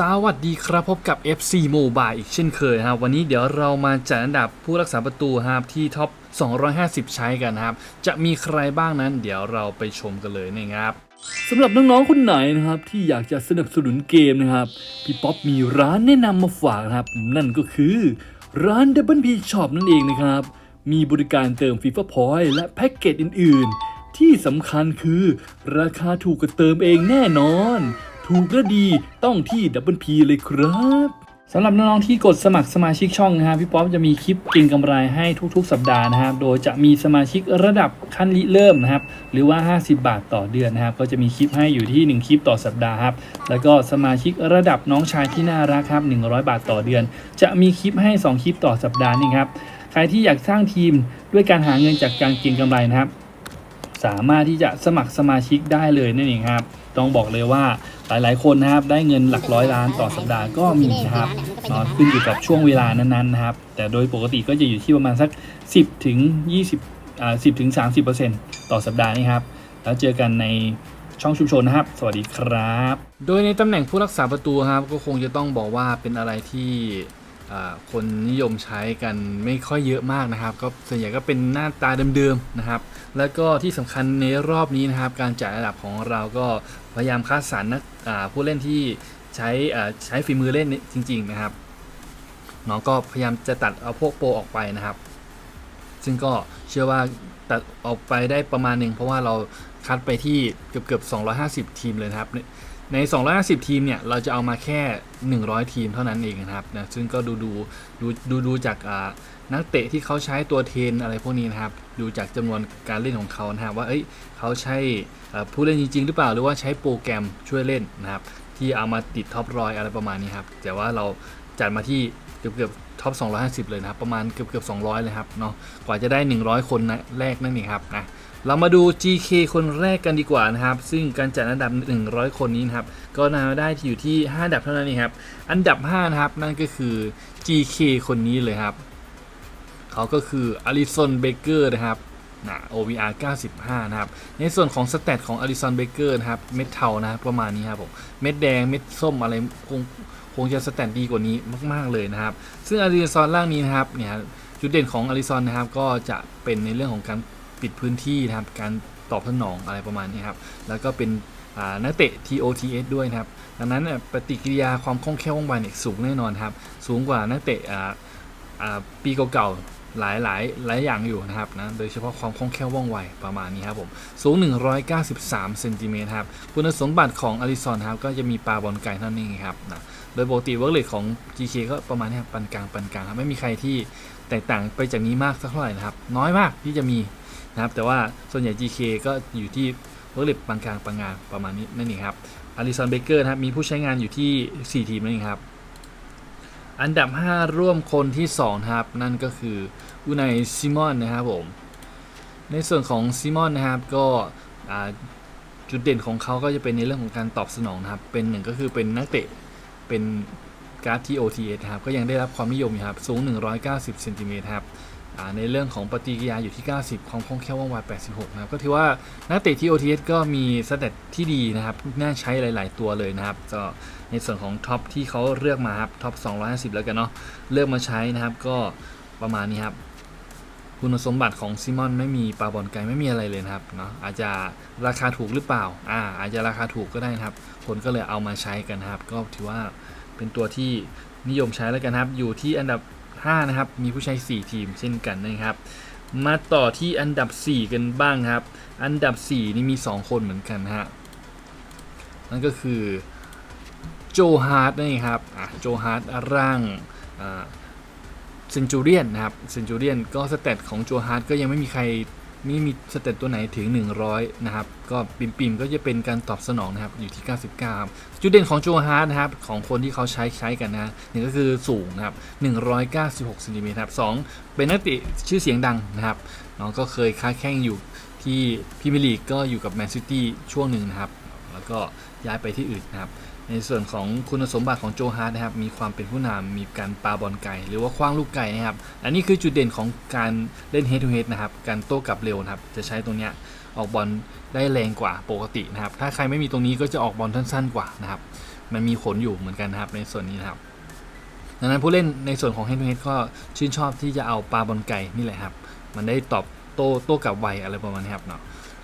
สวัสดีครับพบกับ FC Mobile อีกเช่นเคยครับวันนี้เดี๋ยวเรามาจัดอันดับผู้รักษาประตูครับที่ท็อป 250 ใช้กันนะครับ จะมีใครบ้างนั้น เดี๋ยวเราไปชมกันเลยนะครับสำหรับน้องๆคนไหนนะครับที่อยากจะสนับสนุนเกมนะครับพี่ป๊อปมีร้านแนะนำมาฝากนะครับ นั่นก็คือร้าน Double P Shop นั่นเองนะครับ มีบริการเติม FIFA Point และแพ็กเกจอื่น ๆ ที่สำคัญคือราคาถูกกว่าเติมเองแน่นอน ถูกและดีต้องที่ Double P เลยครับสำหรับน้องๆที่กดสมัครสมาชิกช่องนะครับพี่ป๊อปจะมีคลิปเก่งกำไรให้ทุกๆ สัปดาห์นะครับ โดยจะมีสมาชิกระดับขั้นริเริ่มนะครับ หรือว่า 50 บาทต่อเดือนนะครับ ก็จะมีคลิปให้อยู่ที่ 1 คลิปต่อสัปดาห์ครับ แล้วก็สมาชิกระดับน้องชายที่น่ารักครับ 100 บาทต่อเดือน จะมีคลิปให้ 2 คลิปต่อสัปดาห์นี่ครับ ใครที่อยากสร้างทีมด้วยการหาเงินจากการเก็งกำไรนะครับ สามารถที่จะสมัครสมาชิกได้เลยนั่นเองครับ ต้องบอกเลยว่าหลายๆ คนนะครับได้เงินหลักร้อยล้านต่อสัปดาห์ก็มีนะครับนาะขึ้นอยู่กับช่วงเวลานั้นๆนะครับ แต่โดยปกติก็จะอยู่ที่ประมาณสัก 10ถึง20อ่า10ถึง30%ต่อสัปดาห์นี่ครับ แล้วเจอกันในช่องชุมชนนะครับ สวัสดีครับ โดยในตำแหน่งผู้รักษาประตูครับ ก็คงจะต้องบอกว่าเป็นอะไรที่ คนนิยมใช้กันไม่ค่อยเยอะมากนะครับ ก็ส่วนใหญ่ก็เป็นหน้าตาเดิมๆนะครับ แล้วก็ที่สำคัญในรอบนี้นะครับ การจัดระดับของเราก็พยายามคัดสรรนักผู้เล่นที่ใช้ใช้ฝีมือเล่นจริง ๆนะครับน้องก็พยายามจะตัดเอาพวกโปรออกไปนะครับ ซึ่งก็เชื่อว่าตัดออกไปได้ประมาณหนึ่งเพราะว่าเราคัดไปที่เกือบเกือบ250 ทีมเลยนะครับ ใน 250 ทีมเนี่ย เราจะเอามาแค่ 100 ทีมเท่านั้นเองนะครับนะซึ่งก็ดูดูดูดูดูจากนักเตะที่เขาใช้ตัวเทนอะไรพวกนี้นะครับ ดูจากจำนวนการเล่นของเขานะครับว่าเอ้ยเขาใช้อ่ผู้เล่นจริง ๆ หรือเปล่าหรือว่าใช้โปรแกรมช่วยเล่นนะครับ ที่เอามาติดท็อปร้อยอะไรประมาณนี้ครับ แต่ว่าเราจัดมาที่เกือบเกือบท็อป 250 เลยนะครับ ประมาณเกือบเกือบ200 เลยครับเนาะกว่าจะได้ 100 คนนะแรกนั่นเองครับนะ เรามาดู GK คนแรกกันดีกว่านะครับ ซึ่งการจัดอันดับ 100 คนนี้นะครับ ก็นาได้ที่อยู่ที่ 5 อันดับเท่านั้นเองครับ อันดับ 5 นะครับ นั่นก็คือ GK คนนี้เลยครับ เขาก็คืออลิซอนเบเกอร์นะครับนะ OVR 95 นะครับ ในส่วนของสเตตของอลิซอนเบเกอร์นะครับ เม็ดเทานะครับประมาณนี้ครับผม เม็ดแดง เม็ดส้มอะไรคงคงจะสแตทดีกว่านี้มาก ๆ เลยนะครับ ซึ่งอลิซอนล่างนี้นะครับ เนี่ยจุดเด่นของอลิซอนนะครับ ก็จะเป็นในเรื่องของการ ปิดพื้นที่นะครับการตอบสนองอะไรประมาณนี้ครับแล้วก็เป็นนักเตะ TOTS ด้วยนะครับดังนั้นเนี่ยปฏิกิริยาความคล่องแคล่วว่องไวเนี่ยสูงแน่นอนครับ สูงกว่านักเตะปีเก่าๆหลายหลายหลายอย่างอยู่นะครับนะโดยเฉพาะความคล่องแคล่วว่องไวประมาณนี้ครับผมสูง 193เซนติเมตรครับคุณสมบัติของอลิซอนครับก็จะมีปลาบอลไก่เท่านั้นเองครับนะโดยปกติเวิร์กเลทของ GK ก็ประมาณนี้ครับปานกลางปานกลางครับไม่มีใครที่แตกต่างไปจากนี้มากสักเท่าไหร่นะครับน้อยมากที่จะมี นะครับ แต่ว่าส่วนใหญ่ GK ก็อยู่ที่วิร์กเลทปานกลางปานกลางประมาณนี้นั่นเองครับอลิซอนเบเกอร์นะครับมีผู้ใช้งานอยู่ที่ 4 ทีมนั่นเองครับ อันดับ 5 ร่วมคนที่ 2 ครับ นั่นก็คืออูไนซิมอนนะครับผม ในส่วนของซิมอนนะครับก็จุดเด่นของเขาก็จะเป็นในเรื่องของการตอบสนองนะครับ เป็นหนึ่งก็คือเป็นนักเตะเป็นการ์ดที่ OTS ครับ ก็ยังได้รับความนิยมอยู่ครับ สูง 190เซนติเมตรครับ ในเรื่องของปฏิกิริยาอยู่ที่ 90ความคล่องแคล่วว่องไว86 นะครับ ก็ถือว่านักเตะที่ OTS ก็มีสเตตที่ดีนะครับ น่าใช้หลาย ๆ ตัวเลยนะครับก็ในส่วนของท็อปที่เขาเลือกมาครับท็อป 250 แล้วกันเนาะเลือกมาใช้นะครับ ก็ประมาณนี้ครับ คุณสมบัติของซิมอนไม่มีปลาบอลไกลไม่มีอะไรเลยนะครับเนาะอาจจะราคาถูกหรือเปล่าอ่าอาจจะราคาถูกก็ได้นะครับ คนก็เลยเอามาใช้กันนะครับ ก็ถือว่าเป็นตัวที่นิยมใช้แล้วกันครับ อยู่ที่อันดับ 5 นะครับ มีผู้ใช้ 4 ทีมเช่นกันนะครับ มาต่อที่อันดับ 4 กันบ้างครับ อันดับ 4 นี่มี 2 คนเหมือนกันฮะ นั่นก็คือโจฮาร์ดนี่ครับโจฮาร์ดร่างเซนจูเรียนนะครับ เซนจูเรียนก็สเตตของโจฮาร์ดก็ยังไม่มีใคร ไม่มีสเตตตัวไหนถึง 100 นะครับ ก็ปิมปิมๆก็จะเป็นการตอบสนองนะครับ อยู่ที่ 99ครับจุดเด่นของโจฮาร์ดนะครับ ของคนที่เขาใช้ใช้กันนะหนึ่งก็คือสูงนะครับ 196ซนติเมตรครับสองเป็นนักเตะชื่อเสียงดังนะครับน้องก็เคยค้าแข่งอยู่ที่พรีเมียร์ลีกก็อยู่กับแมนซิตี้ช่วงหนึ่งนะครับ แล้วก็ย้ายไปที่อื่นนะครับ ในส่วนของคุณสมบัติของโจฮาร์ดนะครับ มีความเป็นผู้นำมีการปาบอลไกลหรือว่าคว้างลูกไก่นะครับ อันนี้คือจุดเด่นของการเล่น head to head นะครับ การโต้กลับเร็วนะครับ จะใช้ตรงเนี้ยออกบอลได้แรงกว่าปกตินะครับ ถ้าใครไม่มีตรงนี้ก็จะออกบอลสั้นๆกว่านะครับ มันมีผลอยู่เหมือนกันนะครับในส่วนนี้นะครับ ดังนั้นผู้เล่นในส่วนของ Head to Head ก็ชื่นชอบที่จะเอาปาบอลไก่นี่แหละครับ มันได้ตอบโต้โต้กลับไวอะไรประมาณนี้ครับเนาะ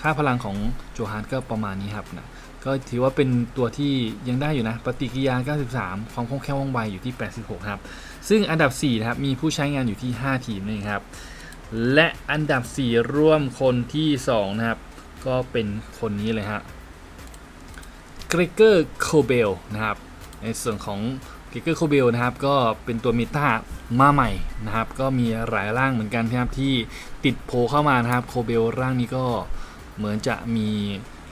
ค่าพลังของโจฮานก็ประมาณนี้ครับนะ ก็ถือว่าเป็นตัวที่ยังได้อยู่นะ ปฏิกิริยา 93 ความคล่องแคล่วว่องไวอยู่ที่ 86 ครับ ซึ่งอันดับ 4 นะครับ มีผู้ใช้งานอยู่ที่ 5 ทีมนี่ครับ และอันดับ 4 ร่วมคนที่ 2 นะครับ ก็เป็นคนนี้เลยฮะเกรเกอร์โคเบลนะครับ ในส่วนของเกรเกอร์โคเบลนะครับ ก็เป็นตัวเมตามาใหม่นะครับ ก็มีหลายร่างเหมือนกันนะครับที่ติดโผล่เข้ามานะครับ โคเบลร่างนี้ก็เหมือนจะมี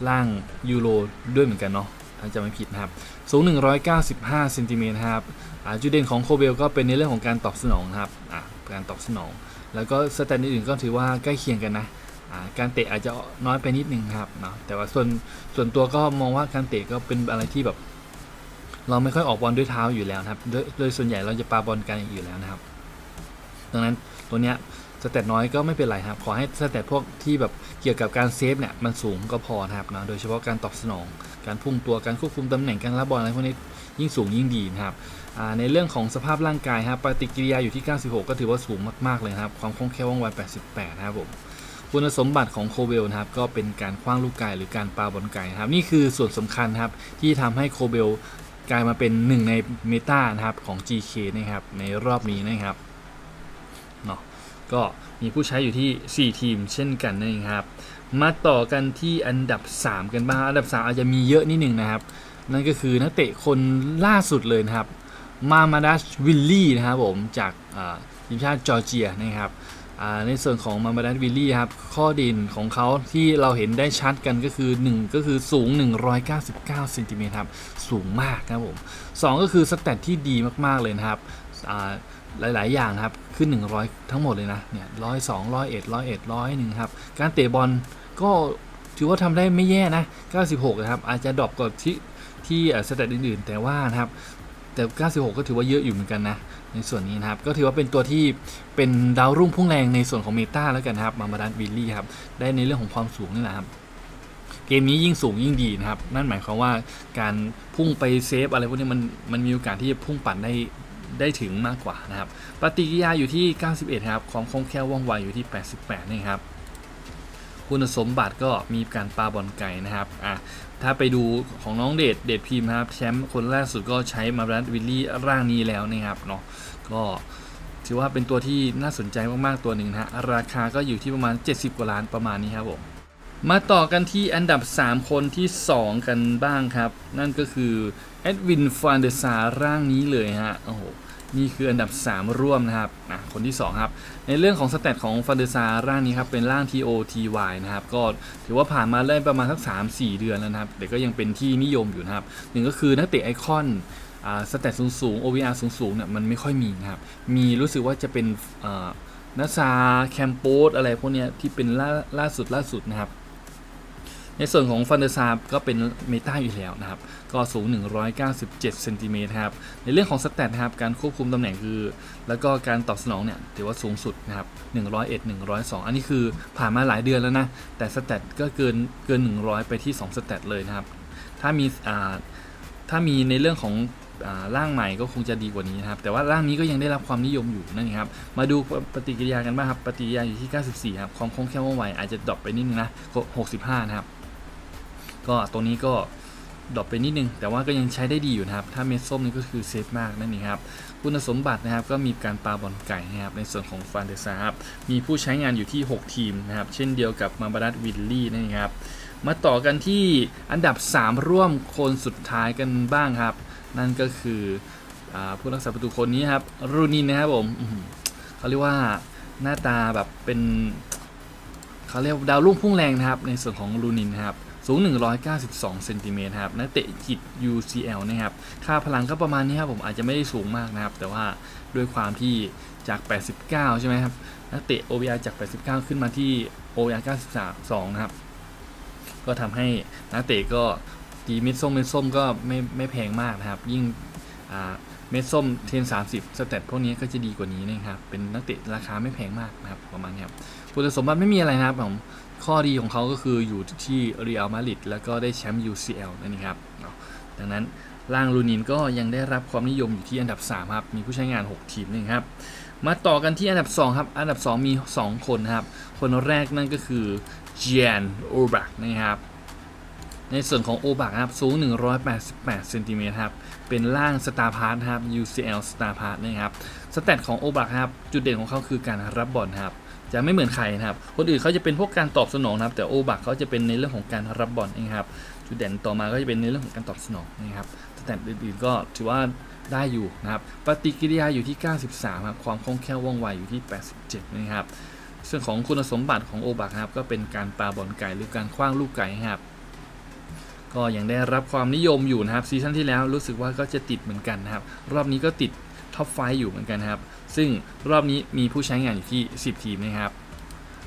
ร่างยูโรด้วยเหมือนกันเนาะถ้าจะไม่ผิดนะครับ สูง 195เซนติเมตรครับจุดเด่นของโคเบลก็เป็นในเรื่องของการตอบสนองครับการตอบสนอง แล้วก็สแตนอื่นก็ถือว่าใกล้เคียงกันนะการเตะอาจจะน้อยไปนิดนึงครับเนาะแต่ว่าส่วนส่วนตัวก็มองว่าการเตะก็เป็นอะไรที่แบบ เราไม่ค่อยออกบอลด้วยเท้าอยู่แล้วนะครับโดยโดยส่วนใหญ่เราจะปาบอลกันอยู่แล้วนะครับ ดังนั้นตัวเนี้ย สเตตน้อยก็ไม่เป็นไรครับ ขอให้สเตตพวกที่แบบเกี่ยวกับการเซฟเนี่ยมันสูงก็พอนะครับนะโดยเฉพาะการตอบสนอง การพุ่งตัวการควบคุมตำแหน่งการรับบอลอะไรพวกนี้ยิ่งสูงยิ่งดีนะครับในเรื่องของสภาพร่างกายครับปฏิกิริยาอยู่ที่ 96 ก็ถือว่าสูงมาก ๆ เลยครับความคล่องแคล่วว่องไว 88 นะครับผมคุณสมบัติของโคเบลนะครับก็เป็นการคว้างลูกไก่หรือการปาบอลไก่นะครับนี่คือส่วนสำคัญครับที่ทำให้โคเบลกลายมาเป็นหนึ่งในเมตานะครับของ GK นะครับในรอบนี้นะครับเนาะ ก็มีผู้ใช้อยู่ที่ 4 ทีมเช่นกันนั่นเองครับ มาต่อกันที่อันดับ 3 กันบ้าง อันดับ 3 อาจจะมีเยอะนิดหนึ่งนะครับ นั่นก็คือนักเตะคนล่าสุดเลยนะครับ มามาดัชวิลลี่นะครับผม จากทีมชาติจอร์เจียนะครับในส่วนของมามาดัชวิลลี่ครับ ข้อด่นของเขาที่เราเห็นได้ชัดกันก็คือ 1 ก็คือสูง 199เซนติเมตรครับ สูงมากนะครับผม 2 ก็คือสแตทที่ดีมากๆเลยนะครับ หลาย ๆ อย่างครับขึ้น 100 ทั้งหมดเลยนะเนี่ยร้อยสองร้อยเอ็ดร้อยเอ็ดร้อยหนึ่งครับการเตะบอลก็ถือว่าทำได้ไม่แย่นะ 96 นะครับ อาจจะดรอปกว่าที่ที่สแตทอื่น ๆ แต่ว่านะครับ แต่ 96 ก็ถือว่าเยอะอยู่เหมือนกันนะ ในส่วนนี้นะครับ ก็ถือว่าเป็นตัวที่เป็นดาวรุ่งพุ่งแรงในส่วนของเมตาแล้วกันครับ มามาดานวิลลี่ครับ ได้ในเรื่องของความสูงนี่แหละครับ เกมนี้ยิ่งสูงยิ่งดีนะครับ นั่นหมายความว่าการพุ่งไปเซฟอะไรพวกนี้มันมันมีโอกาสที่จะพุ่งปั่นได้ ได้ถึงมากกว่านะครับ ปฏิกิริยาอยู่ที่ 91ครับความคล่องแคล่วว่องไวอยู่ที่ 88นี่ครับคุณสมบัติก็มีการปาบอลไก่นะครับอะถ้าไปดูของน้องเดชเดชพิมพ์ครับแชมป์คนล่าสุดก็ใช้มารันวิลลี่ร่างนี้แล้วนะครับเนาะก็ถือว่าเป็นตัวที่น่าสนใจมากๆตัวหนึ่งนะฮะราคาก็อยู่ที่ประมาณ 70 กว่าล้านประมาณนี้ครับผม มาต่อกันที่อันดับ 3 คนที่ 2 กันบ้างครับ นั่นก็คือเอ็ดวินฟานเดซาร่างนี้เลยฮะโอ้โหนี่คืออันดับ 3 ร่วมนะครับอะคนที่ 2 ครับ ในเรื่องของสเตตของฟานเดซาร่างนี้ครับ เป็นร่าง TOTY นะครับ ก็ถือว่าผ่านมาได้ประมาณสัก 3-4 เดือนแล้วนะครับ แต่ก็ยังเป็นที่นิยมอยู่นะครับหนึ่งก็คือนักเตะไอคอนอ่าสเตตสูงสูงๆ OVR สูงสูงๆเนี่ยมันไม่ค่อยมีนะครับ มีรู้สึกว่าจะเป็นอ่านาซาแคมโปสอะไรพวกเนี้ยที่เป็นล่าล่าสุดล่าสุดนะครับ ในส่วนของฟันเดอร์ซาร์ก็เป็นเมตาอยู่แล้วนะครับ ก็สูง 197เซนติเมตรครับ ในเรื่องของสแตทนะครับการควบคุมตำแหน่งคือ แล้วก็การตอบสนองเนี่ยถือว่าสูงสุดนะครับ101 102 อันนี้คือผ่านมาหลายเดือนแล้วนะ แต่สแตทก็เกินเกิน 100 ไปที่ 2 สแตทเลยนะครับ ถ้ามีอ่าถ้ามีในเรื่องของร่างใหม่ก็คงจะดีกว่านี้นะครับ แต่ว่าร่างนี้ก็ยังได้รับความนิยมอยู่นั่นเองครับ มาดูปฏิกิริยากันบ้างครับ ปฏิกิริยาอยู่ที่ 94 ครับ ความคล่องแคล่วว่องไวอาจจะดรอปไปนิดนึงนะ 65 นะครับ ก็ตรงนี้ก็ดรอปไปนิดนึง แต่ว่าก็ยังใช้ได้ดีอยู่นะครับ ถ้าเม็ดส้มนี่ก็คือเซฟมากนั่นเองครับ คุณสมบัตินะครับก็มีการปาบอลไก่นะครับในส่วนของฟานเดซาครับ มีผู้ใช้งานอยู่ที่ 6 ทีมนะครับ เช่นเดียวกับมาบารัตวิลลี่นั่นเองครับ มาต่อกันที่อันดับ 3 ร่วมคนสุดท้ายกันบ้างครับ นั่นก็คืออผู้รักษาประตูคนนี้ครับ รูนินนะครับผมเขาเรียกว่าหน้าตาแบบเป็นเขาเรียกดาวรุ่งพุ่งแรงนะครับ ในส่วนของลูนินนะครับ สูง 192 เซนติเมตรครับนักเตะจิต UCL นะครับ ค่าพลังก็ประมาณนี้ครับผมอาจจะไม่ได้สูงมากนะครับ แต่ว่าด้วยความที่จาก 89 ใช่ไหมครับ นักเตะ OVR จาก 89 ขึ้นมาที่ OVR 92นะครับ ก็ทำให้นักเตะก็ตีเม็ดส้มเม็ดส้มก็ไม่ไม่แพงมากนะครับ ยิ่งเม็ดส้มเทน 30 สเตตพวกนี้ก็จะดีกว่านี้นะครับ เป็นนักเตะราคาไม่แพงมากนะครับประมาณนี้ครับคุณสมบัติไม่มีอะไรนะครับผม ข้อดีของเขาก็คืออยู่ที่เรียลมาดริดแล้วก็ได้แชมป์ UCL นั่นเองครับดังนั้นร่างลูนินก็ยังได้รับความนิยมอยู่ที่อันดับ 3 ครับ มีผู้ใช้งาน 6 ทีมนึงครับ มาต่อกันที่อันดับ 2 ครับ อันดับ 2 มี 2 คนครับ คนแรกนั่นก็คือเจียนโอบักนะครับ ในส่วนของโอบักครับ สูง 188เซนติเมตรครับ เป็นร่างสตาร์พาร์ทครับ UCL Star Part นะครับ สแตทของโอบักครับ จุดเด่นของเขาคือการรับบอลครับ จะไม่เหมือนใครนะครับ คนอื่นเขาจะเป็นพวกการตอบสนองนะครับ แต่โอบักเขาจะเป็นในเรื่องของการรับบอลเองครับ จุดเด่นต่อมาก็จะเป็นในเรื่องของการตอบสนองนะครับแตทอื่นๆก็ถือว่าได้อยู่นะครับ ปฏิกิริยาอยู่ที่ 93ครับ ความคล่องแคล่วว่องไวอยู่ที่ 87 นะครับ ส่วนของคุณสมบัติของโอบักครับ ก็เป็นการปาบอลไก่หรือการคว้างลูกไก่ครับ ก็ยังได้รับความนิยมอยู่นะครับซีซั่นที่แล้วรู้สึกว่าก็จะติดเหมือนกันนะครับ รอบนี้ก็ติด ท็อปไฟอยู่เหมือนกันครับ ซึ่งรอบนี้มีผู้ใช้งานอยู่ที่ 10 ทีมนะครับ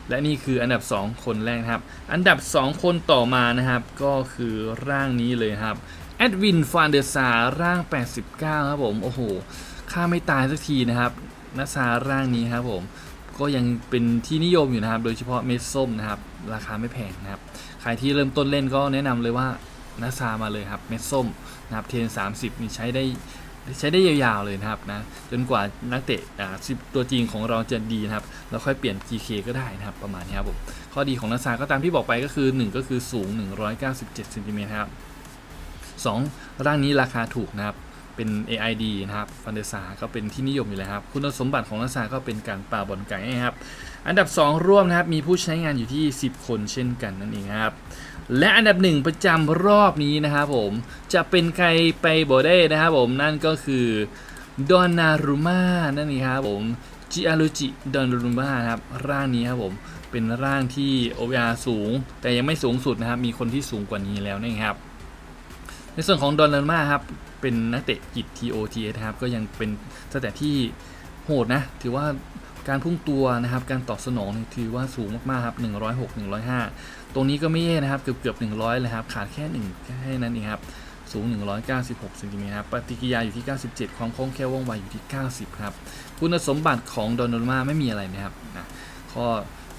และนี่คืออันดับ 2 คนแรกนะครับ อันดับ 2 คนต่อมานะครับ ก็คือร่างนี้เลยครับแอดวินฟานเดอร์ซาร่าง 89 ครับผม โอ้โหค่าไม่ตายสักทีนะครับนัสซาร่างนี้ครับผม ก็ยังเป็นที่นิยมอยู่นะครับ โดยเฉพาะเม็ดส้มนะครับ ราคาไม่แพงนะครับ ใครที่เริ่มต้นเล่นก็แนะนำเลยว่านัสซามาเลยครับ เม็ดส้มนะครับเทน30นี่ใช้ได้ ใช้ได้ยาวๆเลยนะครับนะจนกว่านักเตะตัวจริงของเราจะดีนะครับเราค่อยเปลี่ยน GK ก็ได้นะครับประมาณนี้ครับผมข้อดีของนัสซาก็ตามที่บอกไปก็คือ 1 ก็คือสูง 197เซนติเมตรครับ2ร่างนี้ราคาถูกนะครับ เป็น AID นะครับฟันเดซาก็เป็นที่นิยมอยู่แล้วครับ คุณสมบัติของนัสซาก็เป็นการป่าบอลไก่นะครับ อันดับ 2 ร่วมนะครับ มีผู้ใช้งานอยู่ที่ 10 คนเช่นกันนั่นเองครับ และอันดับหนึ่งประจำรอบนี้นะครับผม จะเป็นใครไปบ่ได้นะครับผม นั่นก็คือดอนนารุมานั่นเองครับผมจิอารุจิดอนนารุมาครับ ร่างนี้ครับผม เป็นร่างที่ OVR สูง แต่ยังไม่สูงสุดนะครับ มีคนที่สูงกว่านี้แล้วนะครับ ในส่วนของดอนนารุมาครับ เป็นนักเตะกิจ TOTS ครับ ก็ยังเป็นสแตทที่โหดนะ ถือว่าการพุ่งตัวนะครับ การตอบสนองถือว่าสูงมากๆครับ 106 105 ตรงนี้ก็ไม่แย่นะครับ เกือบเกือบ100 เลยครับ ขาดแค่1แค่นั้นเองครับ สูง 196เซนติเมตรครับ ปฏิกิริยาอยู่ที่ 97 ความคล่องแคล่วว่องไวอยู่ที่ 90 ครับ คุณสมบัติของดอนนมาไม่มีอะไรนะครับนะข้อ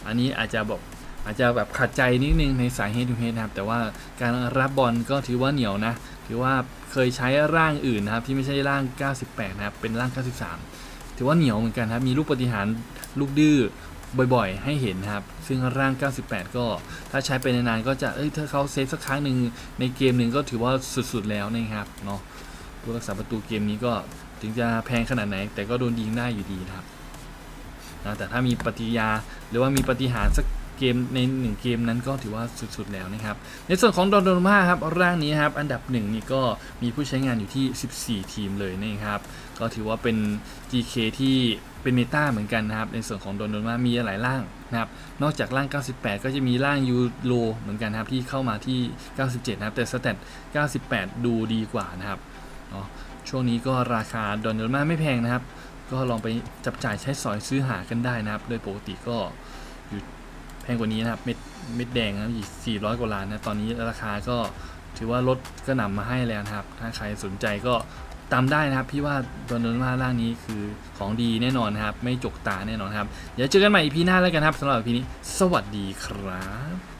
อันนี้อาจจะบอก อาจจะแบบขัดใจนิดนึงในสาย head to head นะครับ แต่ว่าการรับบอลก็ถือว่าเหนียวนะ ถือว่าเคยใช้ร่างอื่นนะครับ ที่ไม่ใช่ร่าง 98 นะครับ เป็นร่าง 93 ถือว่าเหนียวเหมือนกันครับ มีลูกปฏิหารลูกดื้อบ่อยๆ ให้เห็นนะครับ ซึ่งร่าง 98 ก็ถ้าใช้ไปนานๆก็จะเอ้ยถ้าเขาเซฟสักครั้งหนึ่งในเกมหนึ่งก็ถือว่าสุดๆแล้วนะครับเนาะผู้รักษาประตูเกมนี้ก็ถึงจะแพงขนาดไหน แต่ก็โดนยิงได้อยู่ดีนะครับนะแต่ถ้ามีปฏิยาหรือว่ามีปฏิหารสัก เกมในหนึ่งเกมนั้นก็ถือว่าสุดๆแล้วนะครับ ในส่วนของดอนโดนมาครับร่างนี้ครับอันดับหนึ่งนี่ก็มีผู้ใช้งานอยู่ที่ 14 ทีมเลยนะครับ ก็ถือว่าเป็น GK ที่เป็นเมตาเหมือนกันนะครับ ในส่วนของโดนโดนมามีหลายร่างนะครับ นอกจากร่าง 98 ก็จะมีร่างยูโรเหมือนกันครับที่เข้ามาที่ 97 นะครับ แต่สแตท98 ดูดีกว่านะครับเนาะช่วงนี้ก็ราคาดอนโดนมาไม่แพงนะครับ ก็ลองไปจับจ่ายใช้สอยซื้อหากันได้นะครับ โดยปกติก็ พงกว่านี้นะครับ เม็ดเม็ดแดงนะอีก400 กว่าล้านนะ ตอนนี้ราคาก็ถือว่าลดก็นำมาให้แล้วนะครับ ถ้าใครสนใจก็ตามได้นะครับ พี่ว่าดอนโดนมาร่างนี้คือของดีแน่นอนนะครับ ไม่จกตาแน่นอนครับ เดี๋ยวเจอกันใหม่อีพีหน้าแล้วกันครับสำหรับอีพีนี้ สวัสดีครับ